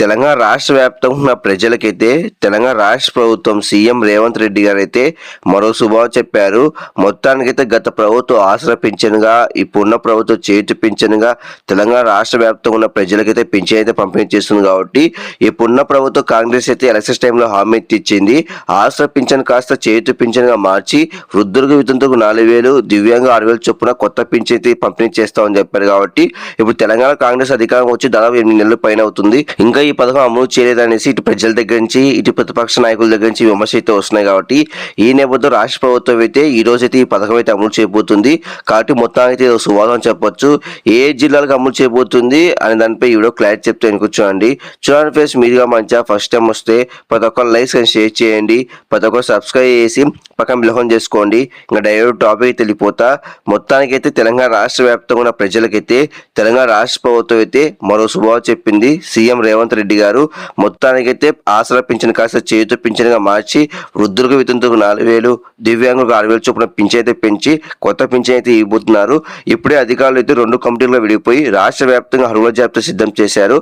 తెలంగాణ రాష్ట్ర వ్యాప్తంగా ఉన్న ప్రజలకైతే తెలంగాణ రాష్ట్ర ప్రభుత్వం సీఎం రేవంత్ రెడ్డి గారు అయితే మరో శుభావం చెప్పారు. మొత్తానికైతే గత ప్రభుత్వం ఆసరా పింఛనుగా ఇప్పుడున్న ప్రభుత్వం చేతి పింఛనుగా తెలంగాణ రాష్ట్ర వ్యాప్తంగా ఉన్న ప్రజలకైతే పింఛన్ అయితే పంపిణీ చేస్తుంది కాబట్టి ఇప్పుడున్న ప్రభుత్వం కాంగ్రెస్ అయితే ఎలక్షన్స్ టైంలో హామీ ఇచ్చింది. ఆసరా పింఛన్ కాస్త చేతి పింఛన్గా మార్చి వృద్ధులకు వితంతుకు నాలుగు వేలు దివ్యాంగ ఆరు వేలు చొప్పున కొత్త పింఛన్ అయితే పంపిణీ చేస్తామని చెప్పారు కాబట్టి ఇప్పుడు తెలంగాణ కాంగ్రెస్ అధికారం వచ్చి దాదాపు ఎనిమిది నెలల పైన అవుతుంది. ఇంకా ఈ పథకం అమలు చేయలేదనేసి ఇటు ప్రజల దగ్గర నుంచి ఇటు ప్రతిపక్ష నాయకుల దగ్గర నుంచి విమర్శ అయితే వస్తున్నాయి కాబట్టి ఈ నేపథ్యంలో రాష్ట్ర ప్రభుత్వం అయితే ఈ రోజు అయితే ఈ పథకం అయితే అమలు చేయబోతుంది. కాబట్టి మొత్తానికి అయితే ఇది చెప్పొచ్చు. ఏ జిల్లాలకు అమలు చేయబోతుంది అనే దానిపై ఈ క్లారిటీ చెప్తే కూర్చోండి చూడండి ఫ్రెండ్స్ మీరుగా మంచిగా ఫస్ట్ టైం వస్తే ప్రతి ఒక్కరు లైక్స్ అండ్ షేర్ చేయండి ప్రతి ఒక్కరు సబ్స్క్రైబ్ చేసి పక్కన బిలహం చేసుకోండి. ఇంకా డైరెక్ట్ టాపిక్ అయితే వెళ్ళిపోతా. మొత్తానికి అయితే తెలంగాణ రాష్ట్ర వ్యాప్తంగా ఉన్న ప్రజలకైతే తెలంగాణ రాష్ట్ర ప్రభుత్వం అయితే మరో శుభావం చెప్పింది. సీఎం రేవంత్ రెడ్డి గారు మొత్తానికైతే ఆసరా పింఛన్ కాస్త చేతితో పింఛన్గా మార్చి వృద్ధులకు వితంతుకు నాలుగు వేలు దివ్యాంగులకు ఆరు వేలు చొప్పున పింఛన్ అయితే పెంచి కొత్త పింఛన్ అయితే ఇవ్వబోతున్నారు. ఇప్పుడే అధికారులు అయితే రెండు కమిటీలుగా విడిపోయి రాష్ట్ర వ్యాప్తంగా అర్హుల జాబితా సిద్ధం చేశారు.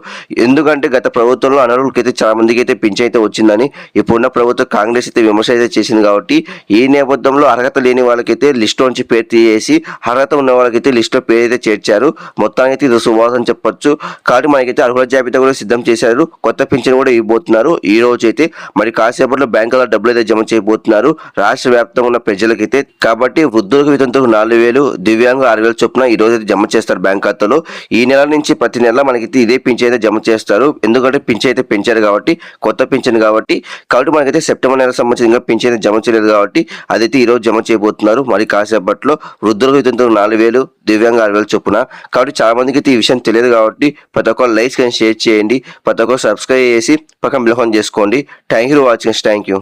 ఎందుకంటే గత ప్రభుత్వంలో అనర్హులకి అయితే చాలా మందికి అయితే పింఛన్ అయితే వచ్చిందని ఇప్పుడున్న ప్రభుత్వం కాంగ్రెస్ అయితే విమర్శ అయితే చేసింది కాబట్టి ఈ నేపథ్యంలో అర్హత లేని వాళ్ళకైతే లిస్ట్ నుంచి పేరు తీసేసి అర్హత ఉన్న వాళ్ళకైతే లిస్టులో పేరు అయితే చేర్చారు. మొత్తానికి అయితే ఇది శుభాసం చెప్పొచ్చు. కాబట్టి మనకైతే అర్హుల జాబితా కూడా సిద్ధం చేశారు. కొత్త పింఛన్ కూడా ఇవ్వబోతున్నారు. ఈ రోజు అయితే మరి కాసేపట్లో బ్యాంకులో డబ్బులు అయితే జమ చేయబోతున్నారు. రాష్ట్ర వ్యాప్తంగా ఉన్న ప్రజలకైతే కాబట్టి వృద్ధులకు వితంతులకు నాలుగు వేలు దివ్యాంగ ఆరు వేలు చొప్పున ఈ రోజు అయితే జమ చేస్తారు బ్యాంక్ ఖాతాలో. ఈ నెల నుంచి ప్రతి నెల మనకైతే ఇదే పింఛన్ అయితే జమ చేస్తారు. ఎందుకంటే పింఛన్ అయితే పెంచారు కాబట్టి కొత్త పింఛన్ కాబట్టి. కాబట్టి మనకైతే సెప్టెంబర్ నెల సంబంధించి ఇంకా పింఛన్ అయితే జమ చేయలేదు కాబట్టి అదైతే ఈరోజు జమ చేయబోతున్నారు. మరి కాసేపట్లో వృద్ధులకు వితంతులకు నాలుగు వేలు దివ్యాంగ ఆరు వేలు చొప్పున. కాబట్టి చాలా మందికి అయితే ఈ విషయం తెలియదు కాబట్టి ప్రతి ఒక్కరు లైక్స్ కానీ షేర్ చేయండి. ప్రతి ఒక్కరు సబ్స్క్రైబ్ చేసి పక్కన బిలహోన్ చేసుకోండి. Thank you watching thank you